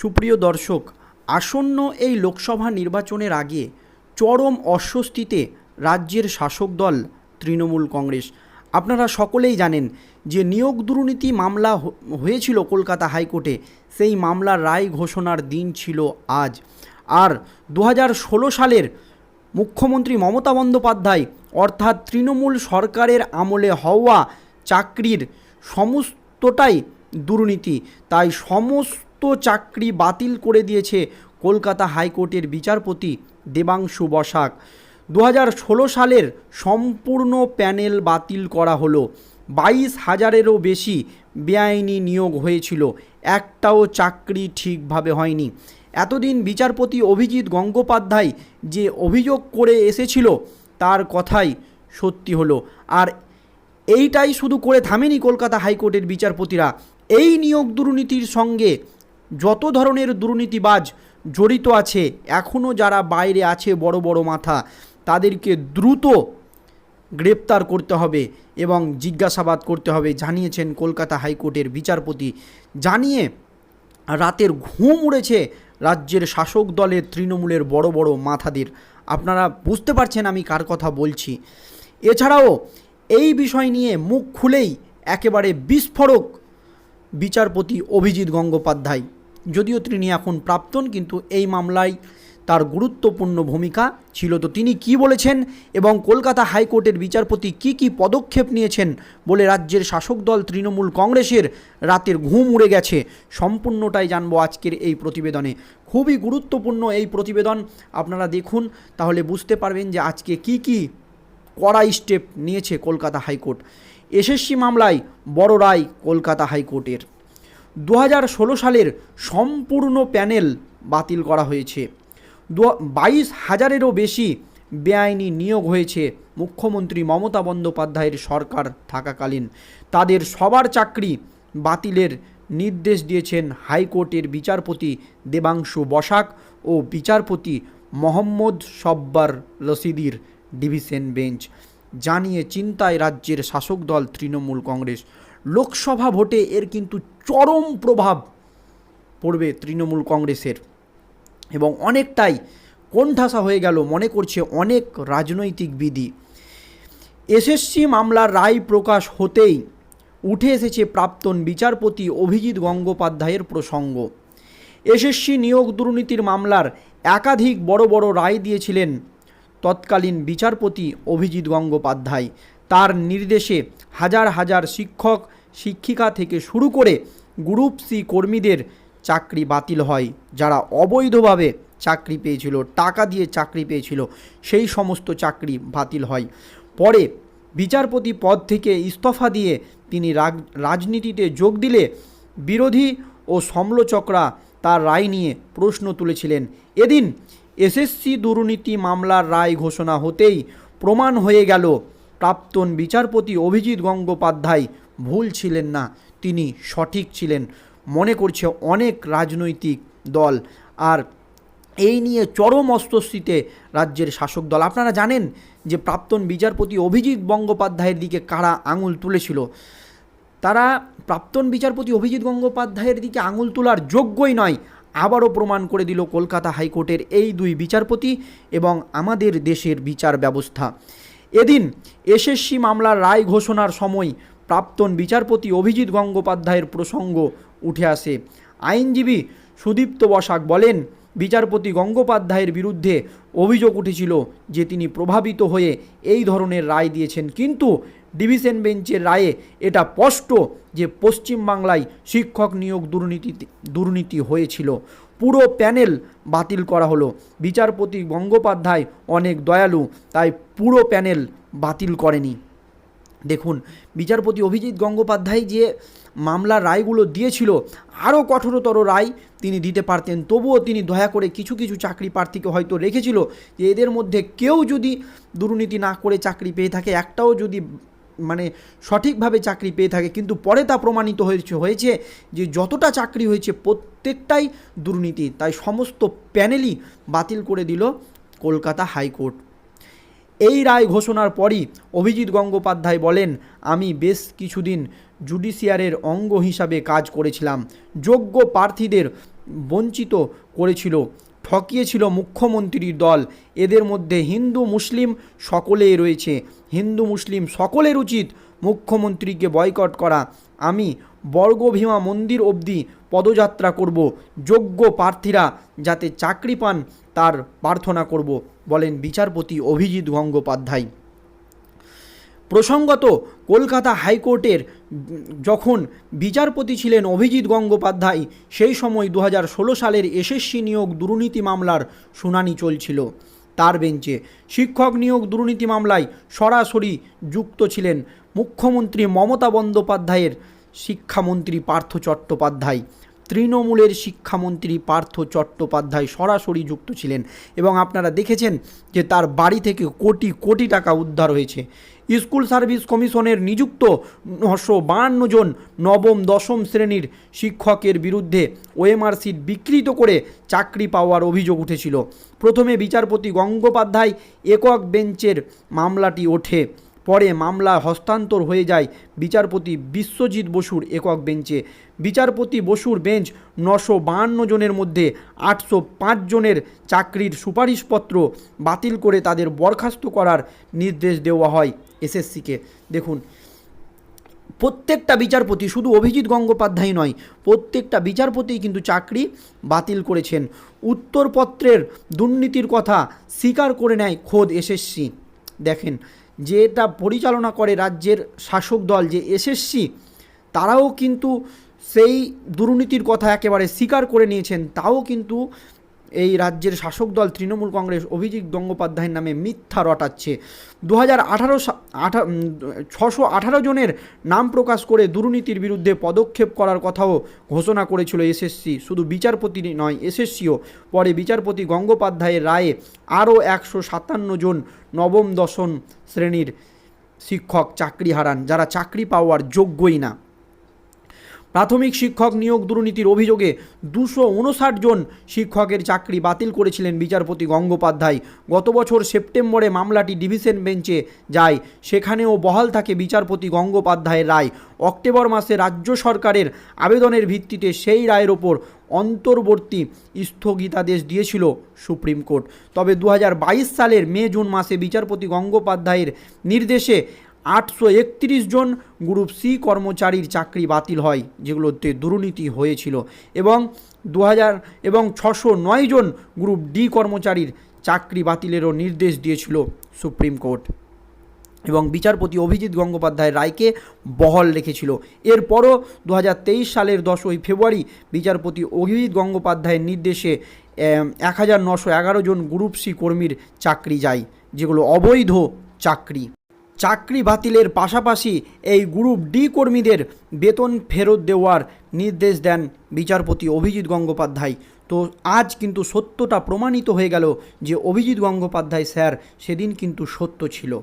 সুপ্রিয় দর্শক, আসন্ন এই লোকসভা নির্বাচনের আগে চরম অস্বস্তিতে রাজ্যের শাসক দল তৃণমূল কংগ্রেস। আপনারা সকলেই জানেন যে নিয়োগ দুর্নীতি মামলা হয়েছিল কলকাতা হাইকোর্টে, সেই মামলার রায় ঘোষণার দিন ছিল আজ। আর দু হাজার ষোলো সালের মুখ্যমন্ত্রী মমতা বন্দ্যোপাধ্যায় অর্থাৎ তৃণমূল সরকারের আমলে হওয়া চাকরির সমস্তটাই দুর্নীতি। তাই সমস্ত চাকরি বাতিল করে দিয়েছে কলকাতা হাইকোর্টের বিচারপতি দেবাংশু বসাক। দু হাজার ষোলো সালের সম্পূর্ণ প্যানেল বাতিল করা হলো। বাইশ হাজারেরও বেশি বেআইনি নিয়োগ হয়েছিল। একটাও চাকরি ঠিকভাবে হয়নি। এতদিন বিচারপতি অভিজিৎ গঙ্গোপাধ্যায় যে অভিযোগ করে এসেছিল, তার কথাই সত্যি হলো। আর এইটাই শুধু করে থামেনি কলকাতা হাইকোর্টের বিচারপতিরা। এই নিয়োগ দুর্নীতির সঙ্গে যত ধরনের দুর্নীতিবাজ জড়িত আছে এখনও যারা বাইরে আছে বড় বড় মাথা, তাদেরকে দ্রুত গ্রেপ্তার করতে হবে এবং জিজ্ঞাসাবাদ করতে হবে, জানিয়েছেন কলকাতা হাইকোর্টের বিচারপতি। জানিয়ে রাতের ঘুম উড়েছে রাজ্যের শাসক দলের তৃণমূলের বড় বড় মাথাদের। আপনারা বুঝতে পারছেন আমি কার কথা বলছি। এছাড়াও এই বিষয় নিয়ে মুখ খুলেই একেবারে বিস্ফোরক বিচারপতি অভিজিৎ গঙ্গোপাধ্যায়। যদিও তিনি এখন প্রাক্তন, কিন্তু এই মামলায় তার গুরুত্বপূর্ণ ভূমিকা ছিল। তো তিনি কি বলেছেন এবং কলকাতা হাইকোর্টের বিচারপতি কি কি পদক্ষেপ নিয়েছেন বলে রাজ্যের শাসক দল তৃণমূল কংগ্রেসের রাতের ঘুম উড়ে গেছে, সম্পূর্ণটাই জানব আজকের এই প্রতিবেদনে। খুবই গুরুত্বপূর্ণ এই প্রতিবেদন, আপনারা দেখুন, তাহলে বুঝতে পারবেন যে আজকে কি কি কড়া স্টেপ নিয়েছে কলকাতা হাইকোর্ট। এসএসসি মামলায় বড় রায় কলকাতা হাইকোর্টের। দু হাজার ষোলো সালের সম্পূর্ণ প্যানেল বাতিল করা হয়েছে। দু বাইশ হাজারেরও বেশি বেআইনি নিয়োগ হয়েছে মুখ্যমন্ত্রী মমতা বন্দ্যোপাধ্যায়ের সরকার থাকাকালীন। তাদের সবার চাকরি বাতিলের নির্দেশ দিয়েছেন হাইকোর্টের বিচারপতি দেবাংশু বসাক ও বিচারপতি মোহাম্মদ সব্বার রশিদির ডিভিশন বেঞ্চ। জানিয়ে চিন্তায় রাজ্যের শাসক দল তৃণমূল কংগ্রেস। লোকসভা ভোটে এর কিন্তু চরম প্রভাব পড়বে তৃণমূল কংগ্রেসের। এবং অনেকটাই কোণঠাসা হয়ে গেল মনে করছে অনেক রাজনৈতিক বিধি। এসএসসি মামলার রায় প্রকাশ হতেই উঠে এসেছে প্রাক্তন বিচারপতি অভিজিৎ গঙ্গোপাধ্যায়ের প্রসঙ্গ। এসএসসি নিয়োগ দুর্নীতির মামলার একাধিক বড় বড় রায় দিয়েছিলেন তৎকালীন বিচারপতি অভিজিৎ গঙ্গোপাধ্যায়। তার নির্দেশে হাজার হাজার শিক্ষক শিক্ষিকা থেকে শুরু করে গ্রুপ সি কর্মীদের চাকরি বাতিল হয়। যারা অবৈধভাবে চাকরি পেয়েছিল, টাকা দিয়ে চাকরি পেয়েছিল, সেই সমস্ত চাকরি বাতিল হয়। পরে বিচারপতি পদ থেকে ইস্তফা দিয়ে তিনি রাজনীতিতে যোগ দিলে বিরোধী ও সমালোচকরা তার রায় নিয়ে প্রশ্ন তুলেছিলেন। এদিন এসএসসি দুর্নীতি মামলার রায় ঘোষণা হতেই প্রমাণ হয়ে গেল প্রাক্তন বিচারপতি অভিজিৎ গঙ্গোপাধ্যায় ভুল ছিলেন না, তিনি সঠিক ছিলেন। মনে করছে অনেক রাজনৈতিক দল। আর এই নিয়ে চরম অস্বস্তিতে রাজ্যের শাসক দল। আপনারা জানেন যে প্রাক্তন বিচারপতি অভিজিৎ গঙ্গোপাধ্যায়ের দিকে কারা আঙুল তুলেছিল? তারা প্রাক্তন বিচারপতি অভিজিৎ গঙ্গোপাধ্যায়ের দিকে আঙুল তোলার যোগ্যই নয়, আবারও প্রমাণ করে দিল কলকাতা হাইকোর্টের এই দুই বিচারপতি এবং আমাদের দেশের বিচার ব্যবস্থা। এদিন এসএসসি মামলার রায় ঘোষণার সময় প্রাক্তন বিচারপতি অভিজিৎ গঙ্গোপাধ্যায়ের প্রসঙ্গ উঠে আসে। আইনজীবী সুদীপ্ত বসাক বলেন, বিচারপতি গঙ্গোপাধ্যায়ের বিরুদ্ধে অভিযোগ উঠেছিল যে তিনি প্রভাবিত হয়ে এই ধরনের রায় দিয়েছেন। কিন্তু ডিভিশন বেঞ্চের রায়ে এটা স্পষ্ট যে পশ্চিমবাংলায় শিক্ষক নিয়োগ দুর্নীতি দুর্নীতি হয়েছিল। পুরো প্যানেল বাতিল করা হলো। বিচারপতি গঙ্গোপাধ্যায় অনেক দয়ালু, তাই পুরো প্যানেল বাতিল করেনি। দেখুন, বিচারপতি অভিজিৎ গঙ্গোপাধ্যায় যে মামলার রায়গুলো দিয়েছিল, আরও কঠোরতর রায় তিনি দিতে পারতেন। তবুও তিনি দয়া করে কিছু কিছু চাকরি প্রার্থীকে হয়তো রেখেছিল যে এদের মধ্যে কেউ যদি দুর্নীতি না করে চাকরি পেয়ে থাকে, একটাও যদি মানে সঠিকভাবে চাকরি পেয়ে থাকে, কিন্তু পরে তা প্রমাণিত হয়েছে হয়েছে যে যতটা চাকরি হয়েছে প্রত্যেকটাই দুর্নীতি। তাই সমস্ত প্যানেলই বাতিল করে দিল কলকাতা হাইকোর্ট। এই রায় ঘোষণার পরই অভিজিৎ গঙ্গোপাধ্যায় বলেন, আমি বেশ কিছুদিন জুডিশিয়ারের অঙ্গ হিসাবে কাজ করেছিলাম। যোগ্য প্রার্থীদের বঞ্চিত করেছিল ঠকিয়েছিল মুখ্যমন্ত্রীর দল। এদের মধ্যে হিন্দু, মুসলিম সকলেই রয়েছে। হিন্দু, মুসলিম সকলের উচিত মুখ্যমন্ত্রীকে বয়কট করা। আমি বর্গভীমা মন্দির অবধি পদযাত্রা করব, যোগ্য প্রার্থীরা যাতে চাকরি পান তার প্রার্থনা করব, বলেন বিচারপতি অভিজিৎ গঙ্গোপাধ্যায়। প্রসঙ্গত, কলকাতা হাইকোর্টের যখন বিচারপতি ছিলেন অভিজিৎ গঙ্গোপাধ্যায়, সেই সময় দু হাজার ষোলো সালের এসএসসি নিয়োগ দুর্নীতি মামলার শুনানি চলছিল। তার বেঞ্চে শিক্ষক নিয়োগ দুর্নীতি মামলায় সরাসরি যুক্ত ছিলেন মুখ্যমন্ত্রী মমতা বন্দ্যোপাধ্যায়ের শিক্ষামন্ত্রী পার্থ চট্টোপাধ্যায়। তৃণমূলের শিক্ষামন্ত্রী পার্থ চট্টোপাধ্যায় সরাসরি যুক্ত ছিলেন এবং আপনারা দেখেছেন যে তার বাড়ি থেকে কোটি কোটি টাকা উদ্ধার হয়েছে। স্কুল সার্ভিস কমিশনের নিযুক্ত নশো বাহান্ন জন নবম, দশম শ্রেণির শিক্ষকের বিরুদ্ধে ওএমআর সিট বিকৃত করে চাকরি পাওয়ার অভিযোগ উঠেছিল। প্রথমে বিচারপতি গঙ্গোপাধ্যায় একক বেঞ্চের মামলাটি ওঠে। পরে মামলা হস্তান্তর হয়ে যায় বিচারপতি বিশ্বজিৎ বসুর একক বেঞ্চে। বিচারপতি বসুর বেঞ্চ নশো বাহান্ন জনের মধ্যে আটশো পাঁচ জনের চাকরির সুপারিশপত্র বাতিল করে তাদের বরখাস্ত করার নির্দেশ দেওয়া হয় এসএসসিকে। দেখুন, প্রত্যেকটা বিচারপতি শুধু অভিজিৎ গঙ্গোপাধ্যায় নয়, প্রত্যেকটা বিচারপতিই কিন্তু চাকরি বাতিল করেছেন। উত্তরপত্রের দুর্নীতির কথা স্বীকার করে নেয় খোদ এসএসসি। দেখেন যেটা পরিচালনা করে রাজ্যের শাসক দল, যে এসএসসি তারাও কিন্তু সেই দুর্নীতির কথা একেবারে স্বীকার করে নিয়েছেন। তাও কিন্তু এই রাজ্যের শাসক দল তৃণমূল কংগ্রেস অভিজিৎ গঙ্গোপাধ্যায়ের নামে মিথ্যা রটাচ্ছে। দু হাজার আঠারো আঠা ছশো আঠারো জনের নাম প্রকাশ করে দুর্নীতির বিরুদ্ধে পদক্ষেপ করার কথাও ঘোষণা করেছিল এসএসসি শুধু বিচারপতি নয় এসএসসিও পরে বিচারপতি গঙ্গোপাধ্যায়ের রায়ে আরও একশো সাতান্ন জন নবম দশম শ্রেণির শিক্ষক চাকরি হারান, যারা চাকরি পাওয়ার যোগ্যই না। প্রাথমিক শিক্ষক নিয়োগ দুর্নীতির অভিযোগে দুশো উনষাট জন শিক্ষকের চাকরি বাতিল করেছিলেন বিচারপতি গঙ্গোপাধ্যায়। গত বছর সেপ্টেম্বরে মামলাটি ডিভিশন বেঞ্চে যায়, সেখানেও বহাল থাকে বিচারপতি গঙ্গোপাধ্যায়ের রায়। অক্টোবর মাসে রাজ্য সরকারের আবেদনের ভিত্তিতে সেই রায়ের ওপর অন্তর্বর্তী স্থগিতাদেশ দিয়েছিল সুপ্রিম কোর্ট। তবে দু হাজার বাইশ সালের মে জুন মাসে বিচারপতি গঙ্গোপাধ্যায়ের নির্দেশে আটশো একত্রিশ জন গ্রুপ সি কর্মচারীর চাকরি বাতিল হয়, যেগুলোতে দুর্নীতি হয়েছিল এবং দু হাজার এবং ছশো নয় জন গ্রুপ ডি কর্মচারীর চাকরি বাতিলেরও নির্দেশ দিয়েছিল সুপ্রিম কোর্ট। এবং বিচারপতি অভিজিৎ গঙ্গোপাধ্যায় রায়কে বহাল রেখেছিল। এরপরও দু হাজার তেইশ সালের দশই ফেব্রুয়ারি বিচারপতি অভিজিৎ গঙ্গোপাধ্যায়ের নির্দেশে এক হাজার নশো এগারো জন গ্রুপ সি কর্মীর চাকরি যায়, যেগুলো অবৈধ চাকরি। চাকরি বাতিলের পাশাপাশি এই গ্রুপ ডি কর্মীদের বেতন ফেরত দেওয়ার নির্দেশ দেন বিচারপতি অভিজিৎ গঙ্গোপাধ্যায়। তো আজ কিন্তু সত্যটা প্রমাণিত হয়ে গেল যে অভিজিৎ গঙ্গোপাধ্যায় স্যার সেদিন কিন্তু সত্য ছিল।